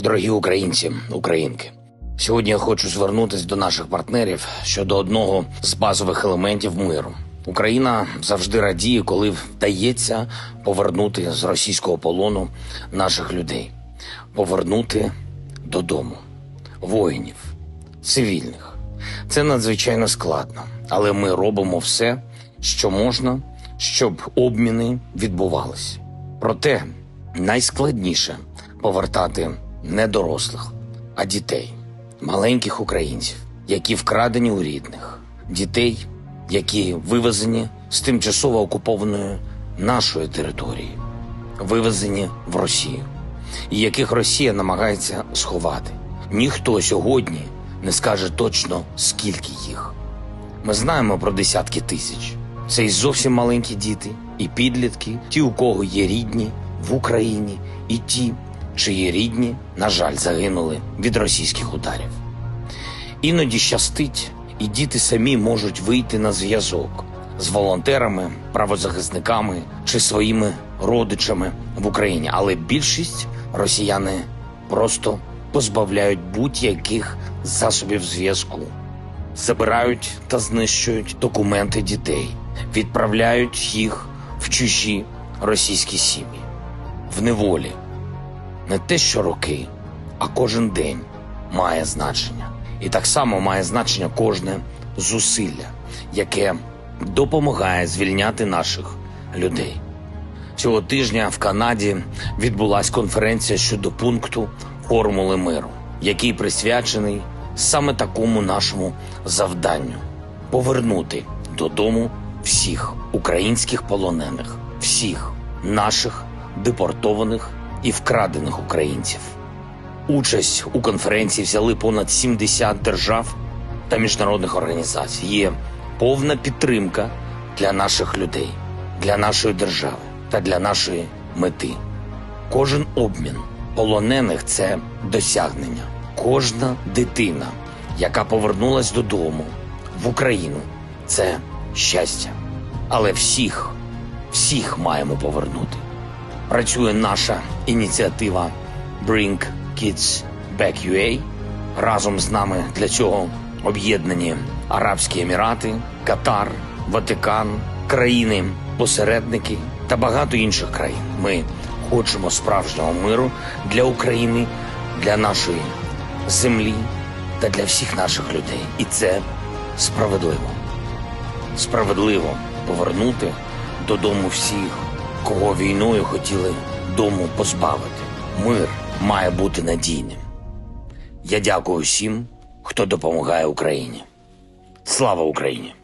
Дорогі українці, українки, сьогодні я хочу звернутися до наших партнерів щодо одного з базових елементів миру. Україна завжди радіє, коли вдається повернути з російського полону наших людей, повернути додому воїнів, цивільних. Це надзвичайно складно, але ми робимо все, що можна, щоб обміни відбувалися. Проте найскладніше повертати не дорослих, а дітей, маленьких українців, які вкрадені у рідних, дітей, які вивезені з тимчасово окупованої нашої території, вивезені в Росію, і яких Росія намагається сховати. Ніхто сьогодні не скаже точно, скільки їх. Ми знаємо про десятки тисяч. Це і зовсім маленькі діти, і підлітки, ті, у кого є рідні в Україні, і ті, чиї рідні, на жаль, загинули від російських ударів. Іноді щастить, і діти самі можуть вийти на зв'язок з волонтерами, правозахисниками чи своїми родичами в Україні. Але більшість росіяни просто позбавляють будь-яких засобів зв'язку забирають та знищують документи дітей, відправляють їх в чужі російські сім'ї, в неволі. Не те, що роки, а кожен день має значення. І так само має значення кожне зусилля, яке допомагає звільняти наших людей. Цього тижня в Канаді відбулася конференція щодо пункту формули миру, який присвячений саме такому нашому завданню повернути додому всіх українських полонених, всіх наших депортованих і вкрадених українців. Участь у конференції взяли понад 70 держав та міжнародних організацій. Є повна підтримка для наших людей, для нашої держави та для нашої мети. Кожен обмін полонених це досягнення. Кожна дитина, яка повернулась додому в Україну, це щастя. Але всіх, всіх маємо повернути. Працює наша ініціатива Bring Kids Back UA. Разом з нами для цього об'єднані Арабські Емірати, Катар, Ватикан, країни-посередники та багато інших країн. Ми хочемо справжнього миру для України, для нашої землі та для всіх наших людей. І це справедливо. Справедливо повернути додому всіх, кого війною хотіли дому позбавити. Мир має бути надійним. Я дякую всім, хто допомагає Україні. Слава Україні!